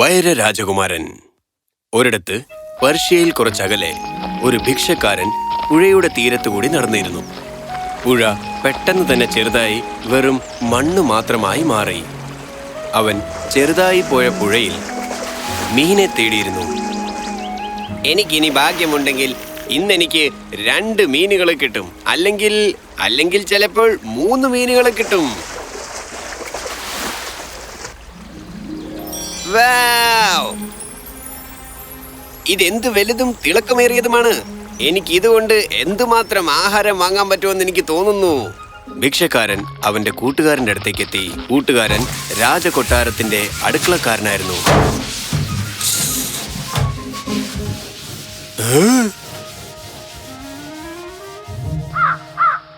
വൈര രാജകുമാരൻ ഒരിടത്ത് പർഷ്യയിൽ കുറച്ചകലെ ഒരു ഭിക്ഷക്കാരൻ പുഴയുടെ തീരത്തുകൂടി നടന്നിരുന്നു. പുഴ പെട്ടെന്ന് തന്നെ ചെറുതായി വെറും മണ്ണ് മാത്രമായി മാറി. അവൻ ചെറുതായി പോയ പുഴയിൽ മീനെ തേടിയിരുന്നു. എനിക്കിനി ഭാഗ്യമുണ്ടെങ്കിൽ ഇന്നെനിക്ക് രണ്ട് മീനുകൾ കിട്ടും. അല്ലെങ്കിൽ അല്ലെങ്കിൽ ചിലപ്പോൾ മൂന്ന് മീനുകൾ കിട്ടും. ഇതെന്ത് വലുതും തിളക്കമേറിയതുമാണ്? എനിക്ക് ഇതുകൊണ്ട് എന്തുമാത്രം ആഹാരം വാങ്ങാൻ പറ്റുമെന്ന് എനിക്ക് തോന്നുന്നു. ഭിക്ഷക്കാരൻ അവന്റെ കൂട്ടുകാരന്റെ അടുത്തേക്ക് എത്തി. കൂട്ടുകാരൻ രാജകൊട്ടാരത്തിന്റെ അടുക്കളക്കാരനായിരുന്നു.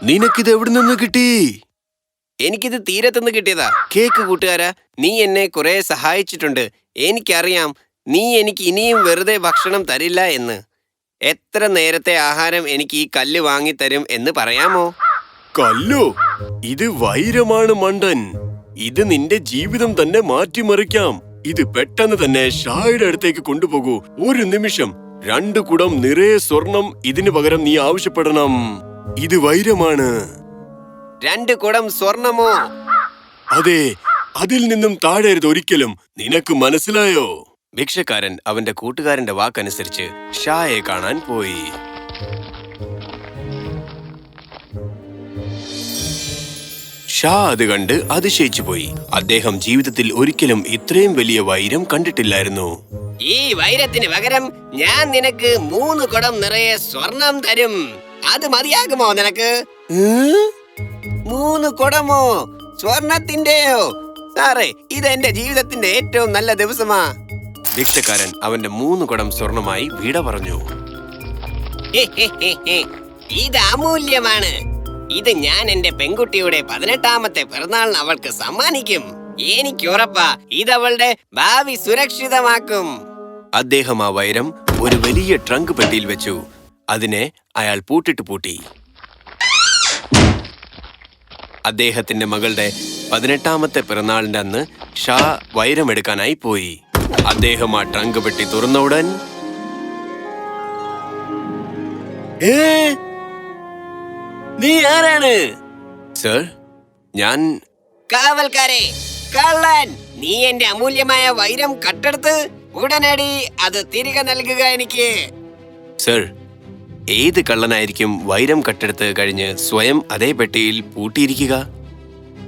നിനക്കിത് എവിടെ നിന്ന് കിട്ടി? എനിക്കിത് തീരത്തുനിന്ന് കിട്ടിയതാ. കേക്ക് കൂട്ടുകാരാ നീ എന്നെ കുറെ സഹായിച്ചിട്ടുണ്ട്. എനിക്കറിയാം നീ എനിക്ക് ഇനിയും വെറുതെ ഭക്ഷണം തരില്ല എന്ന്. എത്ര നേരത്തെ ആഹാരം എനിക്ക് ഈ കല്ല് വാങ്ങിത്തരും എന്ന് പറയാമോ? കല്ലോ ഇത് വൈരമാണ് മണ്ടൻ. ഇത് നിന്റെ ജീവിതം തന്നെ മാറ്റിമറിക്കാം. ഇത് പെട്ടെന്ന് തന്നെ ഷായുടെ അടുത്തേക്ക് കൊണ്ടുപോകൂ. ഒരു നിമിഷം. രണ്ടു കുടം നിറയെ സ്വർണം ഇതിനു പകരം നീ ആവശ്യപ്പെടണം. ഇത് വൈരമാണ്. രണ്ട് കുടം സ്വർണമോ? അതെ അതിൽ നിന്നും താഴരുത് ഒരിക്കലും. നിനക്ക് മനസ്സിലായോ? ഭിക്ഷക്കാരൻ അവന്റെ കൂട്ടുകാരന്റെ വാക്കനുസരിച്ച് ഷായെ കാണാൻ പോയി. ഷാ അത് കണ്ട് അതിശയിച്ചു പോയി. അദ്ദേഹം ജീവിതത്തിൽ ഒരിക്കലും ഇത്രയും വലിയ വൈരം കണ്ടിട്ടില്ലായിരുന്നു. ഈ വൈരത്തിന് പകരം ഞാൻ നിനക്ക് മൂന്ന് കുടം നിറയെ സ്വർണം തരും. അത് മതിയാകുമോ നിനക്ക്? മൂന്ന് കുടമോ? സ്വർണത്തിന്റെയോ? സാറേ ഇത് എന്റെ ജീവിതത്തിന്റെ ഏറ്റവും നല്ല ദിവസമാ. ഭിക്ഷക്കാരൻ അവന്റെ മൂന്ന് കുടം സ്വർണമായി വിട പറഞ്ഞു. ഇത് അമൂല്യമാണ്. ഇത് ഞാൻ എന്റെ പെൺകുട്ടിയുടെ പതിനെട്ടാമത്തെ പിറന്നാളിന് അവൾക്ക് സമ്മാനിക്കും. എനിക്ക് ഉറപ്പാ ഇത് അവളുടെ ഭാവി സുരക്ഷിതമാക്കും. അദ്ദേഹം ആ വൈരം ഒരു വലിയ ട്രങ്ക് പെട്ടിയിൽ വെച്ചു. അതിനെ അയാൾ പൂട്ടിട്ട് പൂട്ടി. അദ്ദേഹത്തിന്റെ മകളുടെ പതിനെട്ടാമത്തെ പിറന്നാളിന്റെ അന്ന് ഷാ വൈരമെടുക്കാനായി പോയി. അദ്ദേഹം ആ ട്രങ്ക് പെട്ടി തുറന്ന ഉടൻ? നീ ആരാണ്? സർ ഞാൻ കാവൽക്കാരെ കള്ളൻ. നീ എന്റെ അമൂല്യമായ വൈരം കട്ടെടുത്ത് ഉടനടി അത് തിരികെ നൽകുക എനിക്ക്. സർ ഏത് കള്ളനായിരിക്കും വൈരം കട്ടെടുത്ത് കഴിഞ്ഞ് സ്വയം അതേ പെട്ടിയിൽ പൂട്ടിയിരിക്കുക?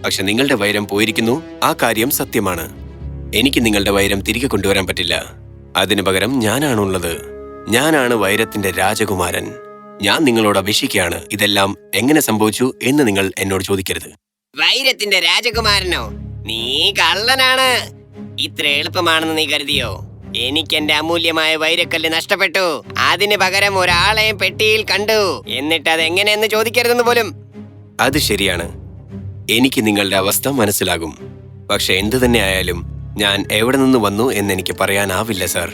പക്ഷെ നിങ്ങളുടെ വൈരം പോയിരിക്കുന്നു. ആ കാര്യം സത്യമാണ്. എനിക്ക് നിങ്ങളുടെ വൈരം തിരികെ കൊണ്ടുവരാൻ പറ്റില്ല. അതിനു പകരം ഞാനാണുള്ളത്. ഞാനാണ് വൈരത്തിന്റെ രാജകുമാരൻ. ഞാൻ നിങ്ങളോട് അപേക്ഷിക്കുകയാണ്. ഇതെല്ലാം എങ്ങനെ സംഭവിച്ചു എന്ന് നിങ്ങൾ എന്നോട് ചോദിക്കരുത്. വൈരത്തിന്റെ രാജകുമാരനോ? നീ കള്ളനാണ്. ഇത്ര എളുപ്പമാണെന്ന് നീ കരുതിയോ? എനിക്ക് എന്റെ അമൂല്യമായ വൈരക്കല്ല് നഷ്ടപ്പെട്ടു. അതിന് പകരം ഒരാളെയും പെട്ടിയിൽ കണ്ടു. എന്നിട്ട് അത് എങ്ങനെയെന്ന് ചോദിക്കരുതെന്ന് പോലും. അത് ശരിയാണ്. എനിക്ക് നിങ്ങളുടെ അവസ്ഥ മനസ്സിലാകും. പക്ഷെ എന്തു തന്നെ ആയാലും ഞാൻ എവിടെ നിന്ന് വന്നു എന്ന് എനിക്ക് പറയാനാവില്ല സർ.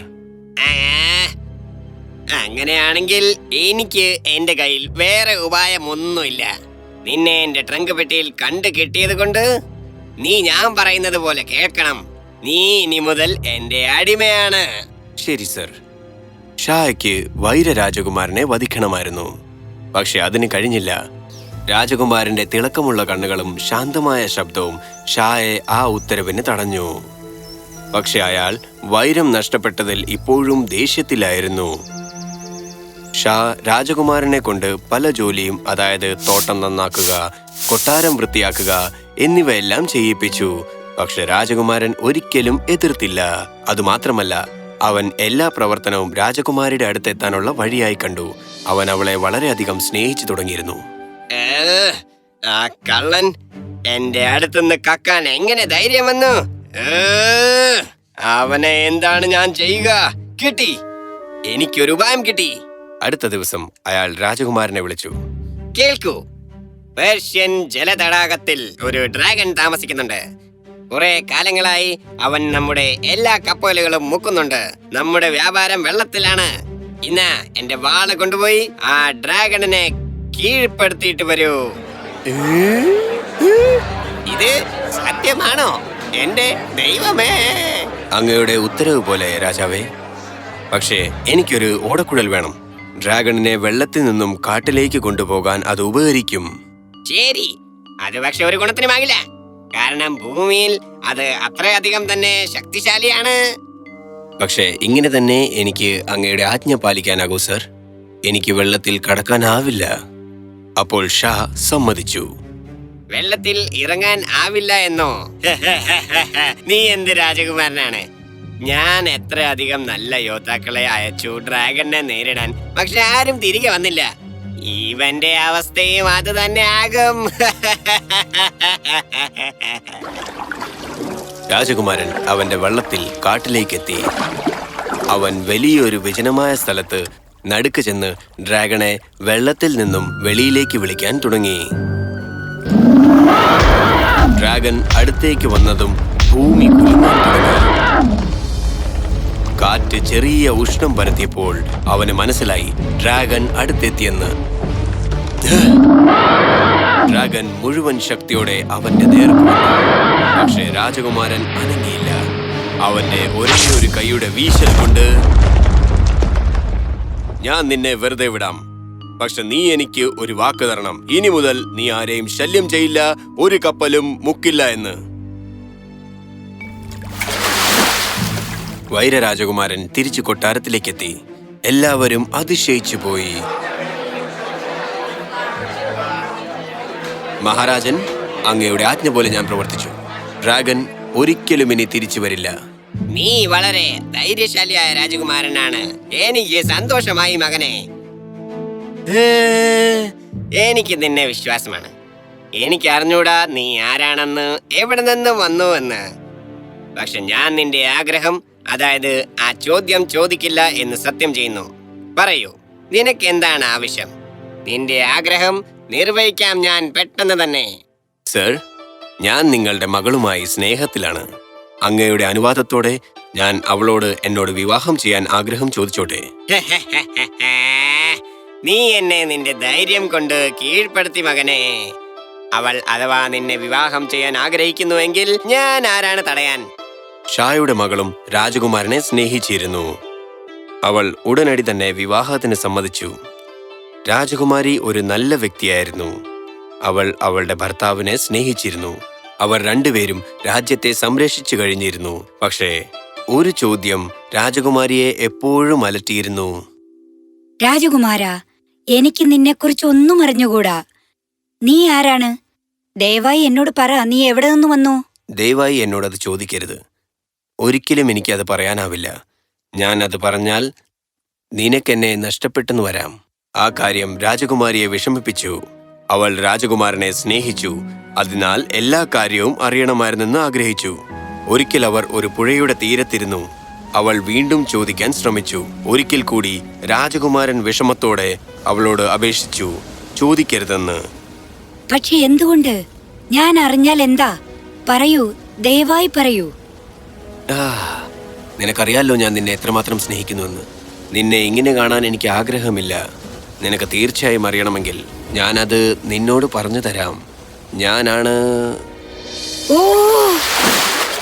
അങ്ങനെയാണെങ്കിൽ എനിക്ക് എന്റെ കയ്യിൽ വേറെ ഉപായമൊന്നുമില്ല. നിന്നെ എന്റെ ട്രങ്ക് പെട്ടിയിൽ കണ്ടു കിട്ടിയത് കൊണ്ട് നീ ഞാൻ പറയുന്നത് പോലെ കേൾക്കണം. നീ ഇനി മുതൽ എന്റെ അടിമയാണ്. ശരി സർ. ഷായ്ക്ക് വൈര രാജകുമാരനെ വധിക്കണമായിരുന്നു. പക്ഷെ അതിന് കഴിഞ്ഞില്ല. രാജകുമാരന്റെ തിളക്കമുള്ള കണ്ണുകളും ശാന്തമായ ശബ്ദവും ഷായെ ആ ഉത്തരവിന് തടഞ്ഞു. പക്ഷെ അയാൾ വൈരം നഷ്ടപ്പെട്ടതിൽ ഇപ്പോഴും ദേഷ്യത്തിലായിരുന്നു. ഷാ രാജകുമാരനെ കൊണ്ട് പല ജോലിയും അതായത് തോട്ടം നന്നാക്കുക കൊട്ടാരം വൃത്തിയാക്കുക എന്നിവയെല്ലാം ചെയ്യിപ്പിച്ചു. പക്ഷെ രാജകുമാരൻ ഒരിക്കലും എതിർത്തില്ല. അതുമാത്രമല്ല അവൻ എല്ലാ പ്രവർത്തനവും രാജകുമാരിയുടെ അടുത്തെത്താനുള്ള വഴിയായി കണ്ടു. അവൻ അവളെ വളരെയധികം സ്നേഹിച്ചു തുടങ്ങിയിരുന്നു. ആ കള്ളൻ എന്റെ അടുത്തുനിന്ന് കക്കാൻ എങ്ങനെ ധൈര്യം വന്നു? അവനെ എന്താണ് ഞാൻ ചെയ്യുക? കിട്ടി. എനിക്കൊരു ഉപായം കിട്ടി. അടുത്ത ദിവസം അയാൾ രാജകുമാരനെ വിളിച്ചു. കേൾക്കൂ. പേർഷ്യൻ ജലതടാകത്തിൽ ഒരു ഡ്രാഗൺ താമസിക്കുന്നുണ്ട്. കുറെ കാലങ്ങളായി അവൻ നമ്മുടെ എല്ലാ കപ്പലുകളും മുക്കുന്നുണ്ട്. നമ്മുടെ വ്യാപാരം വെള്ളത്തിലാണ്. ഇന്ന് എന്റെ വാൾ കൊണ്ടുപോയി ആ ഡ്രാഗണിനെ കീഴ്പ്പെടുത്തിയിട്ട് വരൂ. ഇത് സത്യമാണോ? എന്റെ ദൈവമേ. അങ്ങയുടെ ഉത്തരവ് പോലെ രാജാവേ. പക്ഷേ എനിക്കൊരു ഓടക്കുഴൽ വേണം. ഡ്രാഗണിനെ വെള്ളത്തിൽ നിന്നും കാട്ടിലേക്ക് കൊണ്ടുപോകാൻ അത് ഉപകരിക്കും. ശരി. അത് പക്ഷെ ഒരു ഗുണത്തിനുമാകില്ല കാരണം ഭൂമിയിൽ അത് അത്രയധികം തന്നെ ശക്തിശാലിയാണ്. പക്ഷേ ഇങ്ങനെ തന്നെ എനിക്ക് അങ്ങയുടെ ആജ്ഞ പാലിക്കാനാകൂ സർ. എനിക്ക് വെള്ളത്തിൽ കടക്കാനാവില്ല. അപ്പോൾ ഷാ സമ്മതിച്ചു. വെള്ളത്തിൽ ഇറങ്ങാൻ ആവില്ല എന്നോ? നീ എന്ത് രാജകുമാരനാണ്? ഞാൻ എത്ര അധികം നല്ല യോദ്ധാക്കളെ അയച്ചു ഡ്രാഗനെ നേരിടാൻ. പക്ഷെ ആരും തിരികെ വന്നില്ല. ഇവന്റെ അവസ്ഥയും അത് തന്നെ ആകും. രാജകുമാരൻ അവന്റെ വെള്ളത്തിൽ കാട്ടിലേക്കെത്തി. അവൻ വലിയൊരു വിജനമായ സ്ഥലത്ത് നടുക്ക് ചെന്ന് ഡ്രാഗണെ വെള്ളത്തിൽ നിന്നും വെളിയിലേക്ക് വിളിക്കാൻ തുടങ്ങി. ഡ്രാഗൺ അടുത്തേക്ക് വന്നതും ഭൂമി കുലുങ്ങാൻ തുടങ്ങി. കാറ്റ് ചെറിയ ഉഷ്ണം പരത്തിയപ്പോൾ അവന് മനസ്സിലായി ഡ്രാഗൺ അടുത്തെത്തിയെന്ന്. ഡ്രാഗൺ മുഴുവൻ ശക്തിയോടെ അവന്റെ നേർക്ക് വന്നു. പക്ഷേ രാജകുമാരൻ അനങ്ങിയില്ല. അവന്റെ ഒരേ ഒരു കൈയുടെ വീശൽ കൊണ്ട് ഞാൻ നിന്നെ വെറുതെ വിടാം. പക്ഷെ നീ എനിക്ക് ഒരു വാക്ക് തരണം. ഇനി മുതൽ നീ ആരെയും ശല്യം ചെയ്യില്ല ഒരു കപ്പലും മുക്കില്ല എന്ന്. വൈരരാജകുമാരൻ തിരിച്ചു കൊട്ടാരത്തിലേക്കെത്തി. എല്ലാവരും അതിശയിച്ചു പോയി. മഹാരാജൻ അങ്ങയുടെ ആജ്ഞ പോലെ ഞാൻ പ്രവർത്തിച്ചു. ഡ്രാഗൻ ഒരിക്കലും ഇനി തിരിച്ചു വരില്ല. നീ വളരെ ധൈര്യശാലിയായ രാജകുമാരനാണ്. എനിക്ക് സന്തോഷമായി മകനെ. എനിക്ക് നിന്നെ വിശ്വാസമാണ്. എനിക്ക് അറിഞ്ഞൂടാ നീ ആരാണെന്ന് എവിടെ നിന്ന് വന്നു എന്ന്. പക്ഷെ ഞാൻ നിന്റെ ആഗ്രഹം അതായത് ആ ചോദ്യം ചോദിക്കില്ല എന്ന് സത്യം ചെയ്യുന്നു. പറയൂ നിനക്ക് എന്താണ് ആവശ്യം? നിന്റെ ആഗ്രഹം നിർവഹിക്കാം ഞാൻ പെട്ടെന്ന് തന്നെ. സർ ഞാൻ നിങ്ങളുടെ മകളുമായി സ്നേഹത്തിലാണ്. അങ്ങയുടെ അനുവാദത്തോടെ ഞാൻ അവളോട് എന്നോട് വിവാഹം ചെയ്യാൻ ആഗ്രഹം ചോദിച്ചോട്ടെ. നീ എന്നെ നിന്റെ ധൈര്യം കൊണ്ട് കീഴ്പ്പെടുത്തി മകനെ. അവൾ അഥവാ നിന്നെ വിവാഹം ചെയ്യാൻ ആഗ്രഹിക്കുന്നുവെങ്കിൽ ഞാൻ ആരാണ് തടയാൻ? ഷായുടെ മകളും രാജകുമാരനെ സ്നേഹിച്ചിരുന്നു. അവൾ ഉടനടി തന്നെ വിവാഹത്തിന് സമ്മതിച്ചു. രാജകുമാരി ഒരു നല്ല വ്യക്തിയായിരുന്നു. അവൾ അവളുടെ ഭർത്താവിനെ സ്നേഹിച്ചിരുന്നു. അവർ രണ്ടുപേരും രാജ്യത്തെ സംരക്ഷിച്ചു കഴിഞ്ഞിരുന്നു. പക്ഷേ ഒരു ചോദ്യം രാജകുമാരിയെ എപ്പോഴും അലട്ടിയിരുന്നു. രാജകുമാര എനിക്ക് നിന്നെക്കുറിച്ച് ഒന്നും അറിഞ്ഞുകൂടാ. നീ ആരാണ്? ദയവായി എന്നോട് പറ നീ എവിടെ നിന്ന് വന്നു? ദയവായി എന്നോടത് ചോദിക്കരുത്. ഒരിക്കലും എനിക്കത് പറയാനാവില്ല. ഞാൻ അത് പറഞ്ഞാൽ നിനക്കെന്നെ നഷ്ടപ്പെട്ടെന്ന് വരാം. ആ കാര്യം രാജകുമാരിയെ വിഷമിപ്പിച്ചു. അവൾ രാജകുമാരനെ സ്നേഹിച്ചു. അതിനാൽ എല്ലാ കാര്യവും അറിയണമായിരുന്നെന്ന് ആഗ്രഹിച്ചു. ഒരിക്കൽ അവർ ഒരു പുഴയുടെ തീരത്തിരുന്നു. അവൾ വീണ്ടും ചോദിക്കാൻ ശ്രമിച്ചു. ഒരിക്കൽ കൂടി രാജകുമാരൻ വിഷമത്തോടെ അവളോട് അപേക്ഷിച്ചു. ചോദിക്കരുതെന്ന്. പക്ഷെ എന്തുകൊണ്ട്? ഞാൻ അറിഞ്ഞാൽ എന്താ? പറയൂ ദയവായി പറയൂ. നിനക്കറിയാലോ ഞാൻ നിന്നെ എത്രമാത്രം സ്നേഹിക്കുന്നുവെന്ന്. നിന്നെ ഇങ്ങനെ കാണാൻ എനിക്ക് ആഗ്രഹമില്ല. നിനക്ക് തീർച്ചയായും അറിയണമെങ്കിൽ ഞാനത് നിന്നോട് പറഞ്ഞു തരാം. ഞാനാണ്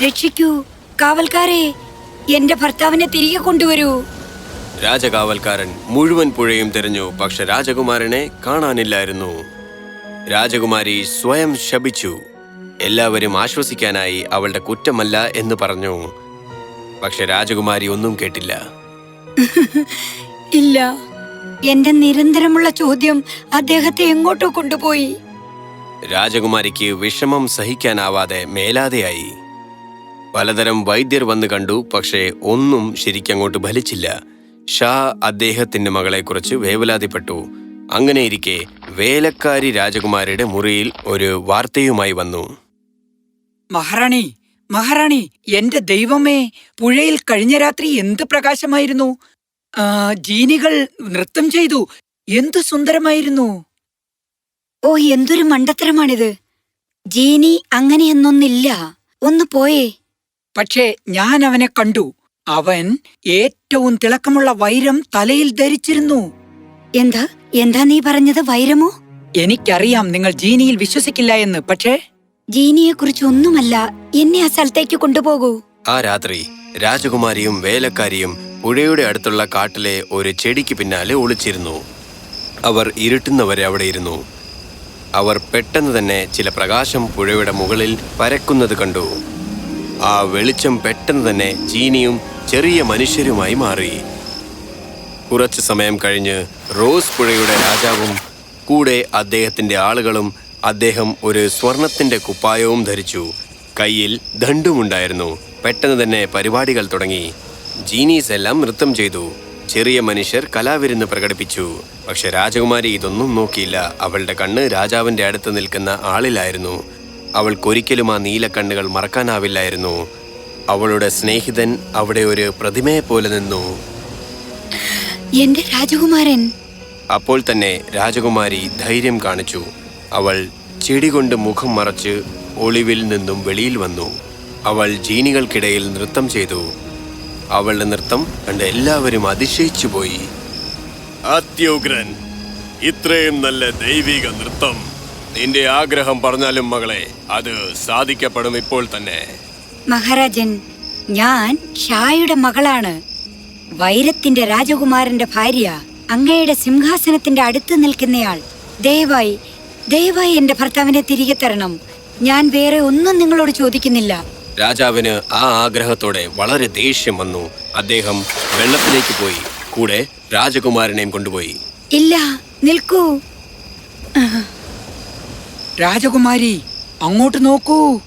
രക്ഷിക്കൂ. കാവൽക്കാരെ എന്റെ ഭർത്താവിനെ തിരികെ കൊണ്ടുവരൂ. രാജകാവൽക്കാരൻ മുഴുവൻ പുഴയും തിരഞ്ഞു. പക്ഷെ രാജകുമാരനെ കാണാനില്ലായിരുന്നു. രാജകുമാരി സ്വയം ശപിച്ചു. എല്ലാവരും ആശ്വസിക്കാനായി അവളുടെ കുറ്റമല്ല എന്ന് പറഞ്ഞു. പക്ഷെ രാജകുമാരി ഒന്നും കേട്ടില്ല. ഇല്ല. എന്റെ നിരന്തരമുള്ള ചോദ്യം അദ്ദേഹത്തെ എങ്ങോട്ടോ കൊണ്ടുപോയി. രാജകുമാരിക്ക് വിഷമം സഹിക്കാനാവാതെ മേലാതെയായി. പലതരം വൈദ്യർ വന്നു കണ്ടു പക്ഷേ ഒന്നും ശരിക്കങ്ങോട്ട് ഫലിച്ചില്ല. ഷാ അദ്ദേഹത്തിന്റെ മകളെക്കുറിച്ച് വേവലാതിപ്പെട്ടു. അങ്ങനെയിരിക്കെ വേലക്കാരി രാജകുമാരിയുടെ മുറിയിൽ ഒരു വാർത്തയുമായി വന്നു. മഹാറാണി മഹാറാണി എന്റെ ദൈവമേ പുഴയിൽ കഴിഞ്ഞ രാത്രി എന്ത് പ്രകാശമായിരുന്നു? ജീനികൾ നൃത്തം ചെയ്തു. എന്ത് സുന്ദരമായിരുന്നു? ഓ എന്തൊരു മണ്ടത്തരമാണിത്. ജീനി അങ്ങനെയൊന്നൊന്നില്ല. ഒന്ന് പോയേ. പക്ഷേ ഞാൻ അവനെ കണ്ടു. അവൻ ഏറ്റവും തിളക്കമുള്ള വൈരം തലയിൽ ധരിച്ചിരുന്നു. എന്താ? എന്താ നീ പറഞ്ഞത് വൈരമോ? എനിക്കറിയാം നിങ്ങൾ ജീനിയിൽ വിശ്വസിക്കില്ല എന്ന്. പക്ഷേ ജീനിയെ കുറിച്ച് ഒന്നുമല്ല എന്നെ ആ സ്ഥലത്തേക്ക് കൊണ്ടുപോകൂ. ആ രാത്രി രാജകുമാരിയും വേലക്കാരിയും പുഴയുടെ അടുത്തുള്ള കാട്ടിലെ ഒരു ചെടിക്ക് പിന്നാലെ ഒളിച്ചിരുന്നു. അവർ ഇരുട്ടുന്നവരെ അവിടെ ഇരുന്നു. അവർ പെട്ടെന്ന് തന്നെ ചില പ്രകാശം പുഴയുടെ മുകളിൽ പരക്കുന്നത് കണ്ടു. ആ വെളിച്ചം പെട്ടെന്ന് തന്നെ ജീനിയും ചെറിയ മനുഷ്യരുമായി മാറി. കുറച്ചു സമയം കഴിഞ്ഞ് റോസ് പുഴയുടെ രാജാവും കൂടെ അദ്ദേഹത്തിന്റെ ആളുകളും അദ്ദേഹം ഒരു സ്വർണത്തിന്റെ കുപ്പായവും ധരിച്ചു. കയ്യിൽ ദണ്ടുമുണ്ടായിരുന്നു പെട്ടെന്ന് തന്നെ പരിപാടികൾ തുടങ്ങി. ജീനീസ് എല്ലാം നൃത്തം ചെയ്തു. ചെറിയ മനുഷ്യർ കലാവിരുന്ന് പ്രകടിപ്പിച്ചു. പക്ഷെ രാജകുമാരി ഇതൊന്നും നോക്കിയില്ല. അവളുടെ കണ്ണ് രാജാവിന്റെ അടുത്ത് നിൽക്കുന്ന ആളിലായിരുന്നു. അവൾക്കൊരിക്കലും ആ നീലക്കണ്ണുകൾ മറക്കാനാവില്ലായിരുന്നു. അവളുടെ സ്നേഹിതൻ അവിടെ ഒരു പ്രതിമയെ പോലെ നിന്നു. എന്റെ രാജകുമാരൻ. അപ്പോൾ തന്നെ രാജകുമാരി ധൈര്യം കാണിച്ചു. അവൾ ചെടി കൊണ്ട് മുഖം മറച്ച് ഒളിവിൽ നിന്നും വെളിയിൽ വന്നു. അവൾ ജീനികൾക്കിടയിൽ നൃത്തം ചെയ്തു. അവളുടെ നൃത്തം കണ്ട് എല്ലാവരും അതിശയിച്ചു പോയി. അത്യുഗ്രൻ ഇത്രയും നല്ല ദൈവിക നൃത്തം. നിന്റെ ആഗ്രഹം പറഞ്ഞാലും മകളെ അത് സാധിക്കപ്പെടും ഇപ്പോൾ തന്നെ. മഹാരാജൻ ഞാൻ ഷായുടെ മകളാണ്. വൈരത്തിന്റെ രാജകുമാരന്റെ ഭാര്യ അങ്ങയുടെ സിംഹാസനത്തിന്റെ അടുത്ത് നിൽക്കുന്നയാൾ. ദയവായി ദയവായി എന്റെ ഭർത്താവിനെ തിരികെ തരണം. ഞാൻ വേറെ ഒന്നും നിങ്ങളോട് ചോദിക്കുന്നില്ല. രാജാവിന് ആ ആഗ്രഹത്തോടെ വളരെ ദേഷ്യം വന്നു. അദ്ദേഹം വെള്ളത്തിലേക്ക് പോയി. കൂടെ രാജകുമാരനെയും കൊണ്ടുപോയി. ഇല്ല നിൽക്കൂ. രാജകുമാരി അങ്ങോട്ട് നോക്കൂ.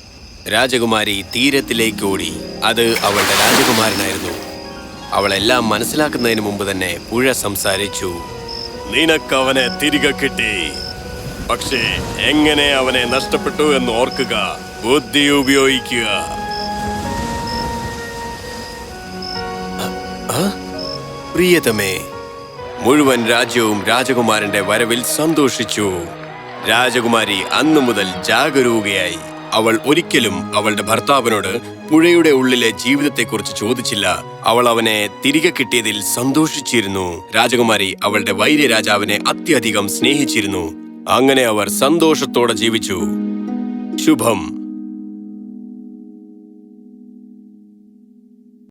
രാജകുമാരി തീരത്തിലേക്ക് ഓടി. അത് അവളുടെ രാജകുമാരനായിരുന്നു. അവളെല്ലാം മനസ്സിലാക്കുന്നതിന് മുമ്പ് തന്നെ പുഴ സംസാരിച്ചു. നിനക്കവനെ തിരികെ കിട്ടി. പക്ഷേ എങ്ങനെ അവനെ നഷ്ടപ്പെട്ടു എന്ന് ഓർക്കുക ബുദ്ധി ഉപയോഗിക്കുക? പ്രിയതമേ മുഴുവൻ രാജ്യവും രാജകുമാരന്റെ വരവിൽ സന്തോഷിച്ചു. രാജകുമാരി അന്നു മുതൽ ജാഗരൂകയായി. അവൾ ഒരിക്കലും അവളുടെ ഭർത്താവിനോട് പുഴയുടെ ഉള്ളിലെ ജീവിതത്തെക്കുറിച്ച് ചോദിച്ചില്ല. അവൾ അവനെ തിരികെ കിട്ടിയതിൽ സന്തോഷിച്ചിരുന്നു. രാജകുമാരി അവളുടെ വൈര്യ രാജാവിനെ അത്യധികം സ്നേഹിച്ചിരുന്നു. അങ്ങനെ അവർ സന്തോഷത്തോടെ ജീവിച്ചു. ശുഭം.